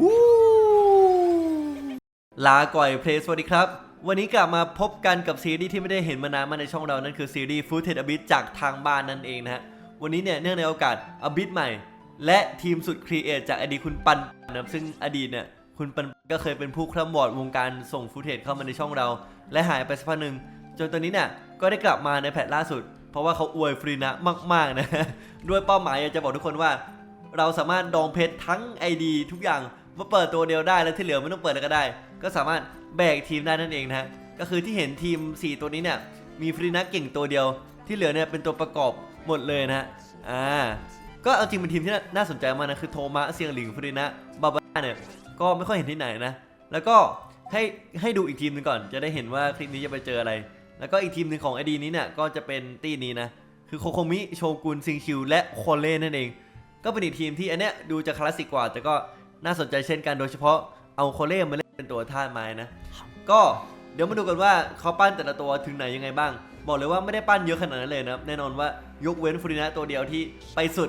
วู้ลาก่อยเพลสวัสดีครับ วันนี้กลับมาพบกันกับซีรีส์ที่ไม่ได้เห็นมานานมาในช่องเรา นั่นคือซีรีส์ Footed a b i t จากทางบ้านนั่นเองนะฮะ วันนี้เนี่ยเนื่องในโอกาส a b i t ใหม่ และทีมสุดครีเอทจากอดีตคุณปันนะซึ่งอดีตเนี่ยคุณปันก็เคยเป็นผู้คร่ำวอดวงการส่งฟุตเทจเข้ามาในช่องเรา และหายไปสักพักหนึ่งจนตอนนี้เนี่ยก็ได้กลับมาในแพทล่าสุด เพราะว่าเขาอวยฟรีนะมากๆนะด้วยเป้าหมายอยากจะบอกทุกคนว่า เราสามารถดองเพชรทั้ง ID ทุกอย่าง มาเปิดตัวเดียวได้แล้วที่เหลือไม่ต้องเปิดแล้วก็ได้ ก็สามารถแบกทีมได้นั่นเองนะก็คือที่เห็นทีม 4 ตัวนี้เนี่ยมีฟรีนักเก่งตัวเดียว ที่เหลือเนี่ยเป็นตัวประกอบหมดเลยนะอ่าก็เอาจริงเป็นทีมที่น่าสนใจมากนะคือโทมัสเซียงหลิงฟรีนะบาบาเนี่ยก็ไม่ค่อยเห็นที่ไหนนะ แล้วก็ให้ให้ดูอีกทีมหนึงก่อน จะได้เห็นว่าคลิปนี้จะไปเจออะไร แล้วก็อีกทีมหนึ่งของไอดีนี้เนี่ยก็จะเป็นตี้นี้นะคือโคโคมิโชกุนซิงคิวและโคเล่นั่นเอง ก็เป็นอีกทีมที่อันเนี้ยดูจะคลาสสิกกว่าแต่ก็ น่าสนใจเช่นกันโดยเฉพาะเอาโคเล่มาเล่นเป็นตัวท่าไม้นะ ก็เดี๋ยวมาดูกันว่าเขาปั้นแต่ละตัวถึงไหนยังไงบ้าง บอกเลยว่าไม่ได้ปั้นเยอะขนาดนั้นเลยนะครับแน่นอนว่ายกเว้นฟูรินะตัวเดียวที่ไปสุด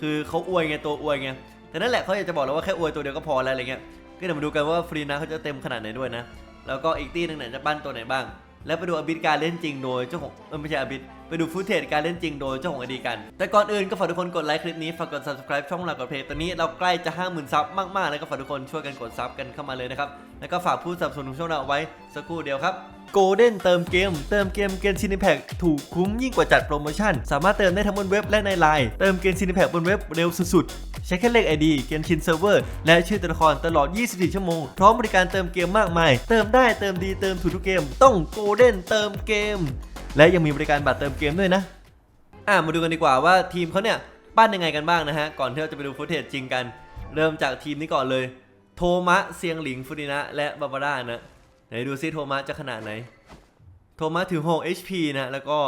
คือเขาอวยไงตัวอวยไงแต่นั่นแหละเขาอยากจะบอกแล้วว่าแค่อวยตัวเดียวก็พอแล้วอะไรเงี้ยก็เดี๋ยวมาดูกันว่าฟูรินะเขาจะเต็มขนาดไหนด้วยนะ แล้วก็อีกตีหนึงเนี่ยจะปั้นตัวไหนบ้าง แล้วไปดูอบิทการเล่นจริงโดยเจ้าของเออไม่ใช่อบิท ไปดูฟุตเทจการเล่นจริงโดยเจ้าของอดีกัน แต่ก่อนอื่นก็ฝากทุกคนกดไลค์คลิปนี้ฝากกด subscribe ช่องเรากับเพจตอนนี้เราใกล้จะ 50,000ซับมากๆแล้วก็ฝากทุกคนช่วยกันกดซับกันเข้ามาเลยนะครับแล้วก็ฝากผู้สนับสนุนช่องเราไว้สักครู่เดียวครับโกลเด้นเติมเกม เติมเกมเกมชินิแพคถูกคุ้มยิ่งกว่าจัดโปรโมชั่น สามารถเติมได้ทั้งบนเว็บและในไลน์เติมเกมชินิแพคบนเว็บเร็วสุดๆ ใช้แค่เลข ID เกมชินเซิร์ฟเวอร์และชื่อตัวละครตลอด 24 ชั่วโมง พร้อมบริการเติมเกมมากมาย เติมได้เติมดีเติมถูกทุกเกม ต้องโกลเด้นเติมเกม และยังมีบริการบัตรเติมเกมด้วยนะ อะมาดูกันดีกว่าว่าทีมเขาเนี่ยปั้นยังไงกันบ้างนะฮะ ก่อนที่เราจะไปดูฟุตเทจจริงกัน เริ่มจากทีมนี้ก่อนเลย โทมะเซียงหลิงฟูรินะ และบาบาร่านะ ไหนดูซิโทมัสจะขนาดไหน โทมัสถือ6 HP นะ แล้วก็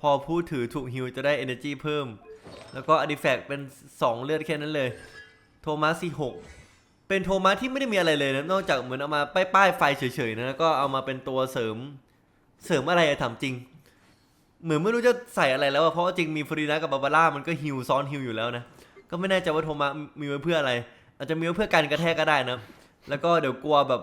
พอพูดถือถูกฮิวจะได้ Energy เพิ่ม แล้วก็อดิแฟกเป็น 2 เลือดแค่นั้นเลย โทมัส46 เป็นโทมัสที่ไม่ได้มีอะไรเลยนะ นอกจากเหมือนเอามาป้ายป้ายไฟเฉยๆนะ แล้วก็เอามาเป็นตัวเสริม เสริมอะไรอะถามจริง เหมือนไม่รู้จะใส่อะไรแล้วอะเพราะว่าจริงมีฟรีนะกับบาบาร่ามันก็ฮิวซ้อนฮิวอยู่แล้วนะ ก็ไม่แน่ใจว่าโทมัสมีไว้เพื่ออะไร อาจจะมีไว้เพื่อการกระแทกก็ได้นะ แล้วก็เดี๋ยวกลัวแบบ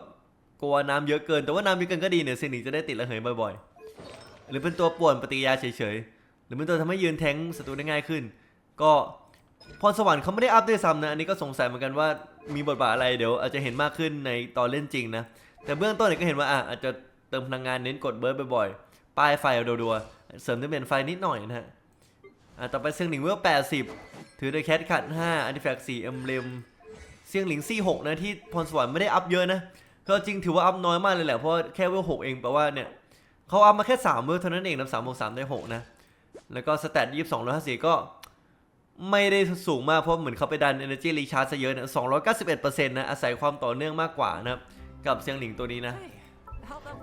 กลัวน้ำเยอะเกิน แต่ว่าน้ำเยอะเกินก็ดีเนี่ยเซนิกจะได้ติดระเหยบ่อยๆ หรือเป็นตัวป่วนปฏิกิริยาเฉยๆ หรือเป็นตัวทำให้ยืนแทงศัตรูได้ง่ายขึ้น ก็พรสวรรค์เขาไม่ได้อัพด้วยซ้ำนะ อันนี้ก็สงสัยเหมือนกันว่ามีบทบาทอะไรเดี๋ยวอาจจะเห็นมากขึ้นในตอนเล่นจริงนะ แต่เบื้องต้นเนี่ยก็เห็นว่าอะอาจจะเติมพลังงานเน้นกดเบิร์ดบ่อยๆ ป้ายไฟรัวๆ เสริมด้วยเมนไฟนิดหน่อยนะฮะอะต่อไปเซียงหลิงเวล80ถือโดยแคทขัด5อันดิแฟก4เอ็มเลมเซียงหลิงซี่6นะที่พรสวรรค์ไม่ได้อัพเยอะนะก็จริงถือว่าอัพน้อยมากเลยแหละเพราะว่าแค่เวล6เองแปลว่าเนี่ยเขาอัพมาแค่3เวลเท่านั้นเองนะ3บวก3ได้6นะแล้วก็สแตท22 154ก็ไม่ได้สูงมากเพราะเหมือนเขาไปดัน Energy Recharge ซะเยอะนะ291%นะอาศัยความต่อเนื่องมากกว่านะครับกับเซียงหลิงตัวนี้นะ Hey, how about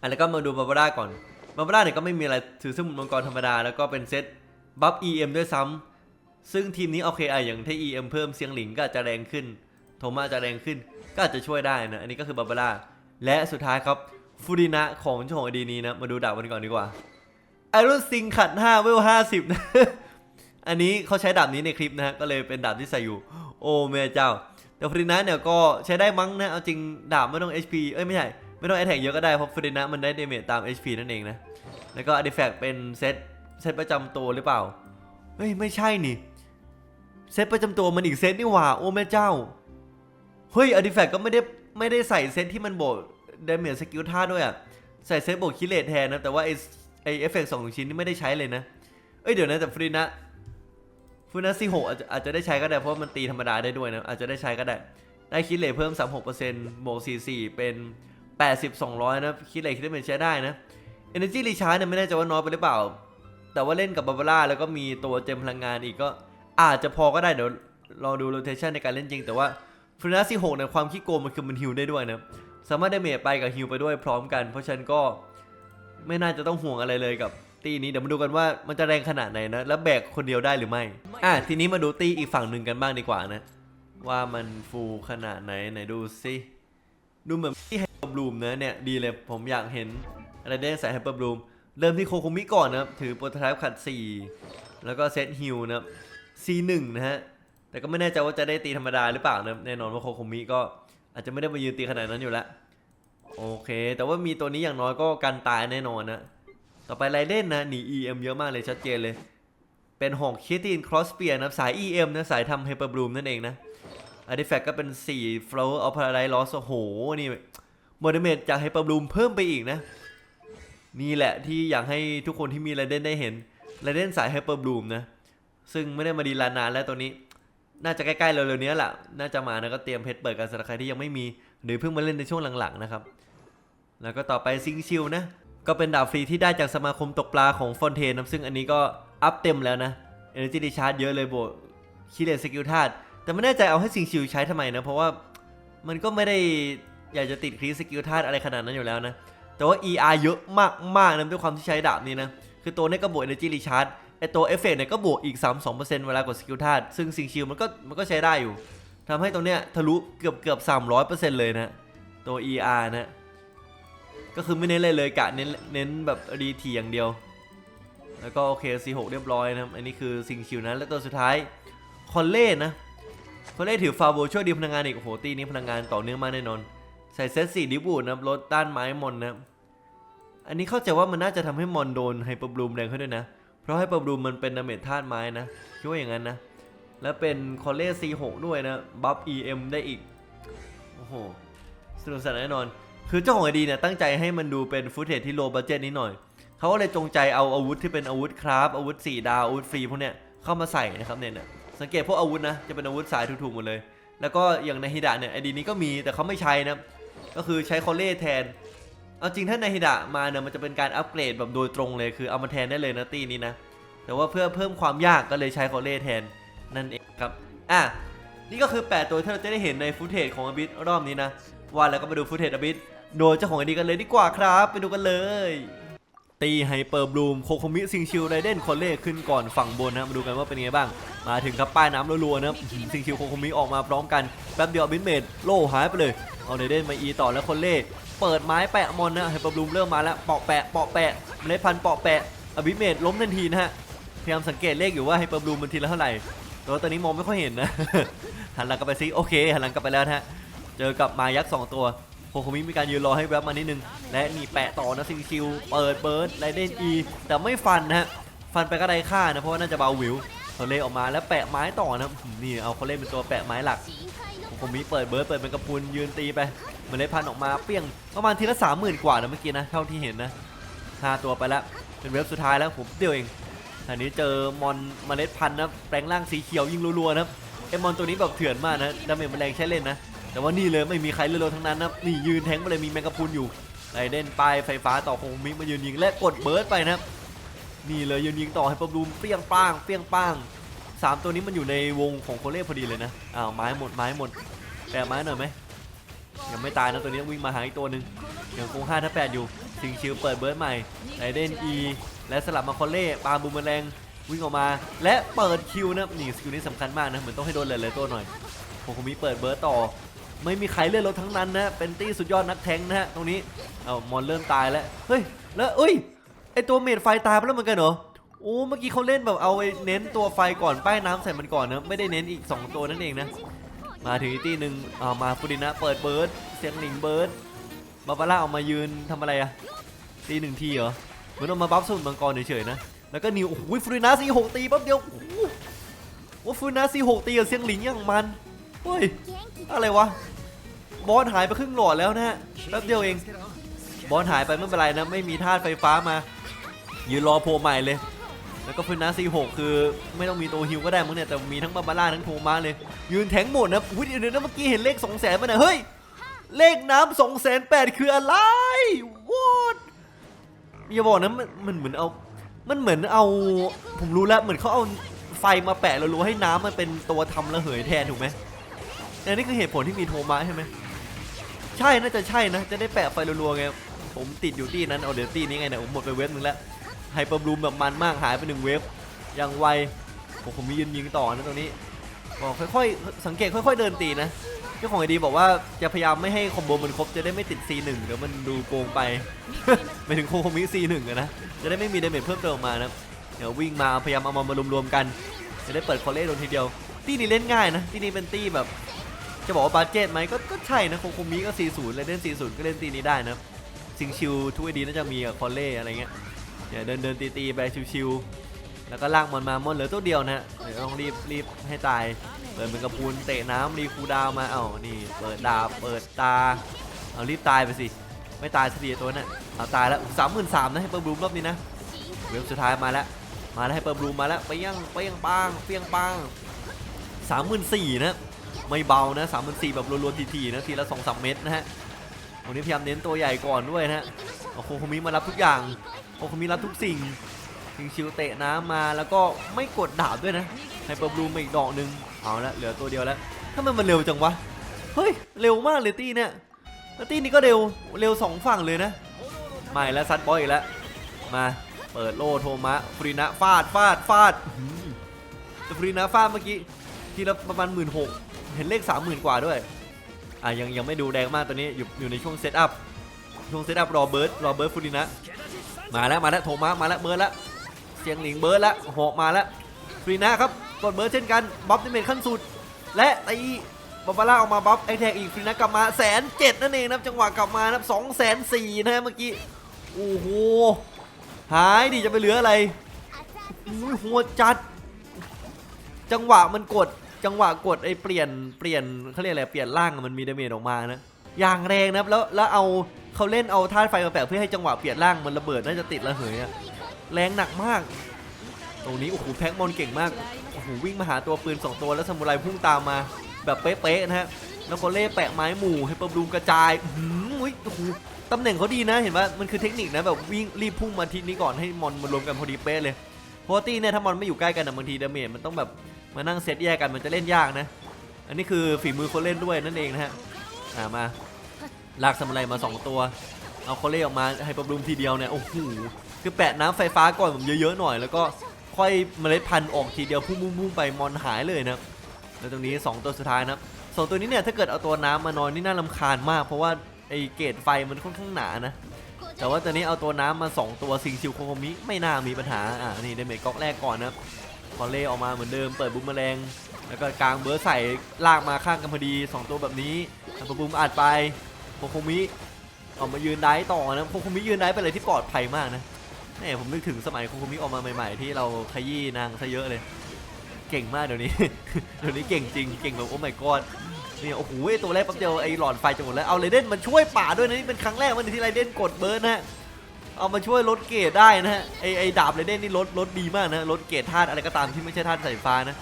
อะแล้วก็มาดูบาบาร่าก่อน บาบาร่าเนี่ยก็ไม่มีอะไรถือสมุนมังกรธรรมดา แล้วก็เป็นเซตบัฟ EM ด้วยซ้ำซึ่งทีมนี้โอเคอะอย่างถ้า EM เพิ่มเสียงหลิงก็อาจจะแรงขึ้น โทมาจะแรงขึ้น ก็อาจจะช่วยได้นะ อันนี้ก็คือบาบาร่า และสุดท้ายครับฟูรินะของเจ้าของอดีนี้นะ มาดูดาบกันก่อนดีกว่าไอรอนซิงขัด5เวล50นะอันนี้เขาใช้ดาบนี้ในคลิปนะฮะก็เลยเป็นดาบที่ใส่อยู่ โอ้แม่เจ้า แต่ฟูรินะเนี่ยก็ใช้ได้มั้งนะเอาจริงดาบไม่ต้อง HP เอ้ยไม่ใช่ ไม่ต้องแอ t แทกเยอะก็ได้เพราะฟูรินะมันได้เดเมจตาม HP นั่นเองนะ แล้วก็อ r t ดิแฟกเป็นเซตเซตประจำตัวหรือเปล่า เฮ้ย ไม่ใช่นี่ เซตประจำตัวมันอีกเซตนี่หว่า โอ้แม่เจ้า เฮ้ยอ r t ดิแฟกก็ไม่ได้ไม่ได้ใส่เซตที่มันโบกเดเมจสกิลท่าด้วยอะ ใส่เซตโบกคิเลตแทนนะ แต่ว่าไอไอเอฟเฟกต์สองชิ้นนี่ไม่ได้ใช้เลยนะ เอ้ยเดี๋ยวนะแต่ฟรีนะฟรีนะซีโหอาจจะอาจจะได้ใช้ก็ได้เพราะมันตีธรรมดาได้ด้วยนะอาจจะได้ใช้ก็ได้ ได้คิดเลทเพิ่ม 36%บวก44 เป็น 80 200 นะ คิดเลทคิดได้เลทใช้ได้นะ Energy Recharge เนี่ยไม่แน่ใจว่าน้อยไปหรือเปล่า แต่ว่าเล่นกับบาบาร่าแล้วก็มีตัวเจมพลังงานอีกก็อาจจะพอก็ได้เดี๋ยวรอดูโรเทชันในการเล่นจริง แต่ว่าฟรีนาซีหกเนี่ยความขี้โกงมันคือมันฮิวได้ด้วยนะสามารถได้เมจไปกับฮิวไปด้วยพร้อมกัน เพราะฉะนั้นก็ไม่น่าจะต้องห่วงอะไรเลยกับตีนี้เดี๋ยวมาดูกันว่ามันจะแรงขนาดไหนนะ แล้วแบกคนเดียวได้หรือไม่ อะทีนี้มาดูตีอีกฝั่งหนึ่งกันบ้างดีกว่านะ ว่ามันฟูขนาดไหนไหนดูสิดูเหมือนที่เบลูมนะเนี่ยดีเลยผมอยากเห็นอะไรได้ใส่ไฮเปอร์บลูมเริ่มที่โคคุมิก่อนนะครับ ถือโปรโตไทป์ขัด 4 แล้วก็เซตฮิลนะครับ C1 นะฮะ แต่ก็ไม่แน่ใจว่าจะได้ตีธรรมดาหรือเปล่านะแน่นอนว่าโคโคมิก็อาจจะไม่ได้มายืนตีขนาดนั้นอยู่แล้วโอเค แต่ว่ามีตัวนี้อย่างน้อยก็กันตายแน่นอนนะ ต่อไปไรเดนนะหนี EM เยอะมากเลยชัดเจนเลย เป็นหอกคิตินครอสเปียร์นะสาย EM นะสายทำไฮเปอร์บลูมนั่นเองนะอาร์ติแฟกก็เป็น4 Flower of Paradise Lost โอ้โหนี่ มเดเมตจากไฮเปอร์บลูมเพิ่มไปอีกนะ นี่แหละที่อยากให้ทุกคนที่มีไรเดนได้เห็นไรเดนสายไฮเปอร์บลูมนะ ซึ่งไม่ได้มาดีลานานแล้วตัวนี้ น่าจะใกล้ๆเร็วๆนี้แหละน่าจะมานะก็เตรียมเพชรเปิดกันสำหรับใครที่ยังไม่มี หรือเพิ่งมาเล่นในช่วงหลังๆนะครับ แล้วก็ต่อไปซิงชิลนะ ก็เป็นดาบฟรีที่ได้จากสมาคมตกปลาของฟอนเทนนะซึ่งอันนี้ก็อัพเต็มแล้วนะ Energy Recharge เยอะเลยโบคิเลนสกิลธาตุแต่ไม่แน่ใจเอาให้ซิงชิลใช้ทำไมนะ เพราะว่ามันก็ไม่ได้ อยากจะติดคลีสกิลธาตุอะไรขนาดนั้นอยู่แล้วนะ แต่ว่า ER เยอะมากๆนะด้วยความที่ใช้ดาบนี้นะ คือตัวนี้ก็บวก Energy Recharge ไอตัวเอฟเฟกเนี่ยก็บวกอีก 32%เวลากดสกิลธาตุซึ่งซิงชิลมันก็มันก็ใช้ได้อยู่ทำให้ตัวเนี้ยทะลุเกือบเกือบ300%เลยนะตัว ER นะก็คือไม่เน้นเลยเลยกะเน้นเน้นแบบรีทีอย่างเดียว แล้วก็โอเค C6 เรียบร้อยนะอันนี้คือซิงคิวนะและตัวสุดท้ายคอนเล่นะคอนเล่ถือฟาโบช่วยดีพลังงานอีกโอ้โหตีนี้พลังงานต่อเนื่องมากแน่นอน ใส่เซตสี่ดิบูดนะครับลดต้านไม้มอนนะ อันนี้เข้าใจว่ามันน่าจะทำให้มอนโดนไฮเปอร์บลูมแรงขึ้นด้วยนะ เพราะไฮเปอร์บลูมมันเป็นดาเมจธาตุไม้นะคิดว่าอย่างนั้นนะ แล้วเป็นคอนเล่ C6 ด้วยนะบัฟ EM ได้อีก โอ้โหสนุกสนานแน่นอน คือเจ้าของไอดีเนี่ยตั้งใจให้มันดูเป็นฟุตเทจที่โลบั d เจ t นิดหน่อย เขาก็เลยจงใจเอาอาวุธที่เป็นอาวุธคราฟอาวุธ4ดาวอาวุธฟรีพวกเนี้ยเข้ามาใส่นะครับเนี่ยนะสังเกตพวกอาวุธนะจะเป็นอาวุธสายถูกๆหมดเลย แล้วก็อย่างในฮิดะเนี่ยไอดีนี้ก็มีแต่เขาไม่ใช้นะ ก็คือใช้คอเล่แทน เอาจริงถ้าในฮิดะมาเนี่ยมันจะเป็นการอัปเกรดแบบโดยตรงเลยคือเอามาแทนได้เลยนะตีนี้นะ แต่ว่าเพื่อเพิ่มความยากก็เลยใช้คอเล่แทนนั่นเองครับ อะ นี่ก็คือ 8 ตัวที่เราจะได้เห็นในฟุตเทจของอบิทรอบนี้นะ ว่าแล้วก็มาดูฟุตเทจอบิทโดยเจ้าของไอดีกันเลยดีกว่าครับ ไปดูกันเลย ตีไฮเปอร์บลูมโคโคมิซิงชิลไรเดนคอเล่ขึ้นก่อนฝั่งบนนะมาดูกันว่าเป็นยังไงบ้าง มาถึงครับป้ายน้ำรัวๆนะซิงชิลโคโคมิออกมาพร้อมกันแป๊บเดียวบินเมดโล่หายไปเลย เอาไรเดนมาอีต่อแล้วคอลเล่เปิดไม้แปะมอนนะไฮเปอร์บลูมเริ่มมาแล้วเปาะแปะเปาะแปะเมล็ดพันธุ์เปาะแปะอบิเมดล้มทันทีนะฮะพยายามสังเกตเลขอยู่ว่าไฮเปอร์บลูมมันทีละเท่าไหร่แต่ว่าตอนนี้มองไม่ค่อยเห็นนะหันหลังกลับไปซิโอเคหันหลังกลับไปแล้วนะฮะเจอกับมายักษ์สองตัวโคโคมิมีการยืนรอให้แวบมานิดนึง และนี่แปะต่อนะซิงคิว เปิดเบิร์ดไรเดนอีแต่ไม่ฟันนะฮะ ฟันไปก็ได้ค่านะ เพราะว่าน่าจะเบาหวิวเขาเล่ออกมาแล้วแปะไม้ต่อนะนี่เอาเขาเล่นเป็นตัวแปะไม้หลัก โคมิเปิดเบิร์ดเปิดเป็นกระพุนยืนตีไปเมล็ดพันธุ์ออกมาเปี้ยงประมาณทีละสามหมื่นกว่านะเมื่อกี้นะเท่าที่เห็นนะห้าตัวไปแล้วเป็นเว็บสุดท้ายแล้วผมเดียวเองอันนี้เจอมอนเมล็ดพันธุ์นะแปลงร่างสีเขียวยิงรัวๆนะไอมอนตัวนี้แบบเถื่อนมากนะดาเมจมันแรงใช้เล่นนะแต่ว่านี่เลยไม่มีใครเลือดทั้งนั้นนะนี่ยืนแทงไปเลยมีแมงกะพุนอยู่ไรเด่นไปไฟฟ้าต่อโคงมิมายืนยิงและกดเบิร์ดไปนะนี่เลยยืนยิงต่อให้ปบลูมเปี้ยงป้างเปี้ยงป้าง สามตัวนี้มันอยู่ในวงของโคเล่พอดีเลยนะอ้าวไม้หมดไม้หมดแปะไม้หน่อยไหมยังไม่ตายนะตัวนี้วิ่งมาหาอีกตัวหนึ่งยังคง5ถ้า8อยู่ซิงชิลเปิดเบิร์ดใหม่ไรเด่น E และสลับมาคอเล่ปาบูมแมลงวิ่งออกมา และเปิดคิวนะนี่สกิลนี้สำคัญมากนะเหมือนต้องให้โดนหลายๆตัวหน่อยโคคุมิเปิดเบิร์ตต่อ ไม่มีใครเลื่อนรถทั้งนั้นนะเป็นตี้สุดยอดนักแทงนะฮะตรงนี้เอามอนเริ่มตายแล้วเฮ้ยแล้วเอ้ยไอตัวเมดไฟตายไปแล้วเหมือนกันเหรอ โอ้เมื่อกี้เขาเล่นแบบเอาไอ้เน้นตัวไฟก่อนป้ายน้ำใส่มันก่อนนะไม่ได้เน้นอีก 2 ตัวนั่นเองนะ มาถึงอีกตีหนึ่งเอามาฟูดินะเปิดเบิร์ดเสียงหลิงเบิร์ดบาบาร่าออกมายืนทำอะไรอะตีหนึ่งทีเหรอเหมือนเอามาบัฟสูตรมังกรเฉยๆนะแล้วก็นิวโอ้โหฟูรินาซีหกตีแป๊บเดียวโอ้โหว่าฟูรินาซีหกตีกับเซียงหลิงอย่างมันเฮ้ยอะไรวะบอสหายไปครึ่งหลอดแล้วนะฮะแป๊บเดียวเองบอสหายไปไม่เป็นไรนะไม่มีธาตุไฟฟ้ามายืนรอโพลใหม่เลย แล้วก็ฟูรินาซีหกคือไม่ต้องมีตัวฮิวก็ได้มั้งเนี่ย แต่มีทั้งบาบาร่าทั้งโทมาเลย ยืนแทงหมดนะอุ้ยเดี๋ยวนะเมื่อกี้เห็นเลขสองแสนมาเนี่ยเฮ้ย เลขน้ำสองแสนแปดคืออะไรวอดอย่าบอกนะมันมันเหมือนเอามันเหมือนเอาผมรู้แล้วเหมือนเขาเอาไฟมาแปะแล้วรู้ให้น้ำมันเป็นตัวทำระเหยแทนถูกไหมแต่นี่คือเหตุผลที่มีโทมาใช่ไหมใช่น่าจะใช่นะจะได้แปะไฟรัวๆไงผมติดอยู่ที่นั้นเอาเดี๋ยวตีนี้ไงเนี่ยผมหมดไปเว็บนึงแล้ว ไฮเปอร์บลูมแบบมันมากหายไปหนึ่งเว็บอย่างไวผมผมมียืนยิงต่อนะตรงนี้บอกค่อยๆ สังเกตค่อย ๆ เดินตีนะ เจ้าของไอดีบอกว่าจะพยายามไม่ให้คอมโบมันครบจะได้ไม่ติด C1 เดี๋ยวมันดูโกงไปไปถึงโคโคมิ C1 อะนะ จะได้ไม่มีเดเมจเพิ่มเติมมานะ เดี๋ยววิ่งมาพยายามเอามามารวมๆกัน จะได้เปิดคอเล่โดนทีเดียว ตีนี้เล่นง่ายนะ ตีนี้เป็นตีแบบ จะบอกว่าบาเจ็ตไหมก็ก็ใช่นะโคโคมิก็40เลยเล่น40ก็เล่นตีนี้ได้นะซิงชิวทุกไอดีน่าจะมีกับคอเล่อะไรเงี้ย เนี่ยเดินเดินตีตีไปชิวๆแล้วก็ลากมันมามอนเหลือตัวเดียวนะเดี๋ยวต้องรีบรีบให้ตายเปิดเป็นกระพูนเตะน้ำรีคูดาวมาเอ้านี่เปิดดาบเปิดตาเอารีบตายไปสิไม่ตายสักทีตัวน่ะเอาตายแล้วสามหมื่นสามนะให้เปิดบลูมรอบนี้นะเว็บสุดท้ายมาแล้วมาแล้วให้เปิดบลูมมาแล้วไปยังไปยังปังเปียงปังสามหมื่นสี่นะไม่เบานะสามพันสี่แบบรัวๆทีๆนะทีละสองสามเม็ดนะฮะวันนี้พยายามเน้นตัวใหญ่ก่อนด้วยนะฮะโอ้โหมิมารับทุกอย่าง โอ้โหคุมิรับทุกสิ่งชิงชิวเตะน้ำมาแล้วก็ไม่กดดาบด้วยนะไฮเปอร์บลูมาอีกดอกหนึ่งเอาละเหลือตัวเดียวแล้วทำไมมันเร็วจังวะเฮ้ยเร็วมากเลยตี้เนี่ยแล้วตี้นี้ก็เร็วเร็วสองฝั่งเลยนะไม่แล้วซัดบอยอีกแล้วมาเปิดโลโทมะฟรีนะฟาดฟาดฟาดอื้อหือแต่ฟรีนะฟาดเมื่อกี้ทีละประมาณหมื่นหกเห็นเลขสามหมื่นกว่าด้วยอะยังยังไม่ดูแดงมากตัวนี้อยู่อยู่ในช่วงเซตอัพช่วงเซตอัพรอเบิร์ดรอเบิร์ดฟูดินะ มาแล้วมาแล้วโทมัสมาแล้วเบิร์ดแล้วเสียงหลิงเบิร์ดแล้วหอกมาแล้วฟูดินะครับกดเบิร์ดเช่นกันบัฟดิเมจขั้นสุด และตีบาบาร่าออกมาบัฟไอแทกอีกฟูดินะกลับมาแสนเจ็ดนั่นเองนะจังหวะกลับมานับสองแสนสี่นะเมื่อกี้โอ้โหหายดิจะไปเหลืออะไรหัวจัด จังหวะมันกดจังหวะกดไอ้เปลี่ยนเปลี่ยนเขาเรียกอะไรเปลี่ยนร่างมันมีดาเมจออกมานะอย่างแรงนะครับแล้วแล้วเอา เขาเล่นเอาธาตุไฟมาแปะเพื่อให้จังหวะเปลี่ยนร่างมันระเบิดน่าจะติดระเหยอะแรงหนักมาก ตรงนี้โอ้โหแพ็กมอนเก่งมากโอ้โหวิ่งมาหาตัวปืนสองตัวแล้วซามูไรพุ่งตามมา แบบเป๊ะๆนะฮะแล้วก็เล่แปะไม้หมู่ให้ปิดบลูมกระจายอื้อหืออุ๊ยโอ้โหตำแหน่งเขาดีนะเห็นว่ามันคือเทคนิคนะแบบวิ่งรีบพุ่งมาทิศนี้ก่อนให้มอนมารวมกันพอดีเป๊ะเลยพราะว่าตี้เนี่ยถ้ามอนไม่อยู่ใกล้กันอะบางทีดาเมจมันต้องแบบมานั่งเซตแยกกันมันจะเล่นยากนะ อันนี้คือฝีมือคนเล่นด้วยนั่นเองนะฮะอ่ามา ลากสมุไรมา 2 ตัว เอาโคเล่ออกมาให้ประบลุมทีเดียวเนี่ย โอ้โห คือแปะน้ำไฟฟ้าก่อนผมเยอะๆหน่อย แล้วก็ค่อยเมล็ดพันธุ์ออกทีเดียวพุ่งๆไปมอนหายเลยนะแล้วตรงนี้ 2 ตัวสุดท้ายนะสองตัวนี้เนี่ยถ้าเกิดเอาตัวน้ำมานอนนี่น่าลำคาญมาก เพราะว่าไอเกตไฟมันค่อนข้างหนานะแต่ว่าตอนนี้เอาตัวน้ำมา 2 ตัวซิงชิวโคโคมิไม่น่ามีปัญหาอ่านี่เดเมก๊อกแรกก่อนนะคอเล่ออกมาเหมือนเดิมเปิดบูมแมลงแล้วก็กลางเบอร์ใส่ลากมาข้างกันพอดี 2 ตัวแบบนี้อัปบูมอัดไป โคโคมิออกมายืนได้ต่อนะโคโคมิยืนได้เป็นอะไรที่ปลอดภัยมากนะแหมผมนึกถึงสมัยโคโคมิออกมาใหม่ ๆ ที่เราขยี้นางซะเยอะเลย เก่งมากเดี๋ยวนี้ เดี๋ยวนี้เก่งจริงเก่งแบบโอ้ my god เนี่ยโอ้โหตัวแรกแป๊บเดียวไอ้หลอดไฟจะหมดแล้วเอาไรเดนมันช่วยป่าด้วยนะนี่เป็นครั้งแรกวันที่ไรเดนกดเบิร์ดนะเอามาช่วยลดเกรดได้นะฮะไอไอดาบเลเดนนี่ลดลดดีมากนะลดเกรดธาตุอะไรก็ตามที่ไม่ใช่ธาตุสายฟ้านะ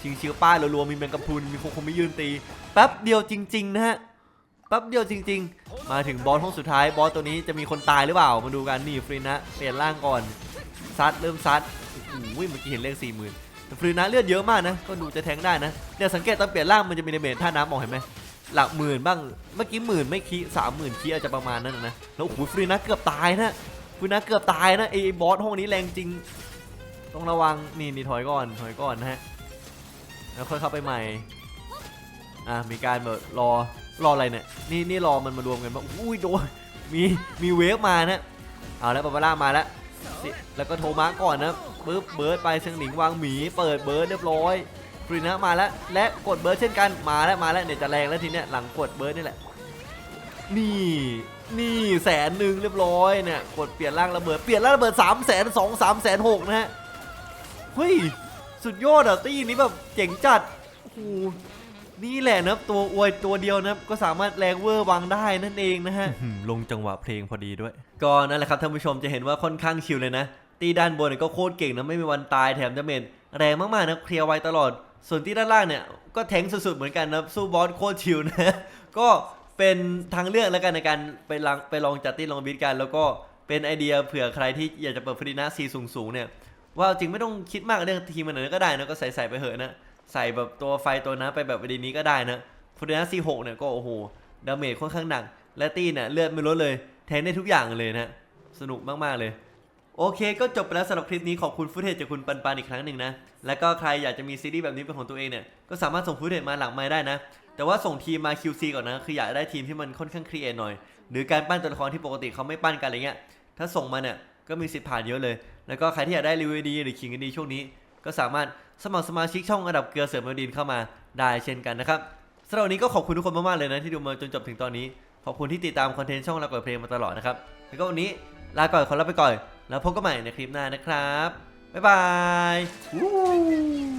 ชิงเชียวป้ายรัวๆมีแมงกะพรุนมีโคโคมิยืนตีแป๊บเดียวจริงๆนะฮะ แป๊บเดียวจริง ๆ มาถึงบอสห้องสุดท้ายบอสตัวนี้จะมีคนตายหรือเปล่ามาดูกันนี่ฟรีนะเปลี่ยนร่างก่อนซัดเริ่มซัดโอ้โหเมื่อกี้เห็นเลขสี่หมื่นแต่ฟรีนะเลือดเยอะมากนะ ก็ดูจะแทงได้นะเนี่ยวสังเกตตอนเปลี่ยนร่างมันจะมีเดเมจท่าน้ำมองเห็นไหมหลักหมื่นบ้างเมื่อกี้หมื่นไม่คีสามหมื่นคีอาจจะประมาณนั้นนะแล้วโอ้โหฟรีนะเกือบตายนะคุณนะเกือบตายนะไอ้บอสห้องนี้แรงจริง ต้องระวังนี่นี่ถอยก่อนถอยก่อนนะฮะแล้วค่อยเข้าไปใหม่อะมีการแบบรอ รออะไรเนี่ยนี่นี่รอมันมารวมกันว่าอุ้ยโดนมีมีเวฟมานะเอาแล้วบาบาร่ามาแล้วสิแล้วก็โทมัสก่อนนะปึ๊บเบิร์ดไปเชิงหนิงวางหมีเปิดเบิร์ดเรียบร้อยฟรีนะมาแล้วและกดเบิร์ดเช่นกันมาแล้วมาแล้วเนี่ยจะแรงแล้วทีเนี้ยหลังกดเบิร์ดนี่แหละนี่นี่แสนหนึ่งเรียบร้อยเนี่ยกดเปลี่ยนร่างระเบิดเปลี่ยนร่างระเบิดสามแสนสองสามแสนหกนะฮะเฮ้ยสุดยอดอะตี้นี้แบบเจ๋งจัดโอ้โห นี่แหละนะครับตัวอวยตัวเดียวนะครับก็สามารถแรงเวอร์วางได้นั่นเองนะฮะ ลงจังหวะเพลงพอดีด้วย ก็นั่นแหละครับท่านผู้ชมจะเห็นว่าค่อนข้างชิลเลยนะ ตีด้านบนเนี่ยก็โคตรเก่งนะไม่มีวันตายแถมดาเมจแรงมากๆนะเคลียร์ไวตลอด ส่วนที่ด้านล่างเนี่ยก็แทงสุดๆเหมือนกันนะสู้บอสโคตรชิลนะ ก็เป็นทางเลือกแล้วกันในการไปลองไปลองจัดตีลองบิดกัน แล้วก็เป็นไอเดียเผื่อใครที่อยากจะเปิดฟรีนาซีสูงๆเนี่ยว่าจริงไม่ต้องคิดมากเรื่องทีมมันไหนก็ได้นะก็ใส่ใส่ไปเหอะนะ ใส่แบบตัวไฟตัวน้ำไปแบบวิดีนี้ก็ได้นะฟรีนาซีหกเนี่ยก็โอ้โหดาเมจค่อนข้างหนัก และตี้เนี่ยเลือดไม่ลดเลย แทงได้ทุกอย่างเลยนะ สนุกมาก ๆ เลย โอเค ก็จบไปแล้วสำหรับคลิปนี้ขอบคุณฟุตเทจจากคุณปันปันอีกครั้งหนึ่งนะ แล้วก็ใครอยากจะมีซีรีส์แบบนี้เป็นของตัวเองเนี่ย ก็สามารถส่งฟุตเทจมาหลังไม้ได้นะ แต่ว่าส่งทีมมา QC ก่อนนะ คืออยากได้ทีมที่มันค่อนข้างครีเอทหน่อย หรือการปั้นตัวละครที่ปกติเขาไม่ปั้นกันอะไรเงี้ย ถ้าส่งมาเนี่ย ก็มีสิทธิ์ผ่านเยอะเลย แล้วก็ใครที่อยากได้รีวิวดีหรือขิงกันดีช่วงนี้ ก็สามารถสมัครสมาชิกช่องระดับเกลือเสริมบดินเข้ามาได้เช่นกันนะครับสำหรับวันนี้ก็ขอบคุณทุกคนมากๆเลยนะที่ดูมาจนจบถึงตอนนี้ ขอบคุณที่ติดตามคอนเทนต์ช่องเราเปิดเพลงมาตลอดนะครับแล้วก็วันนี้ลาก่อนขอลาไปก่อน แล้วพบกันใหม่ในคลิปหน้านะครับบ๊ายบาย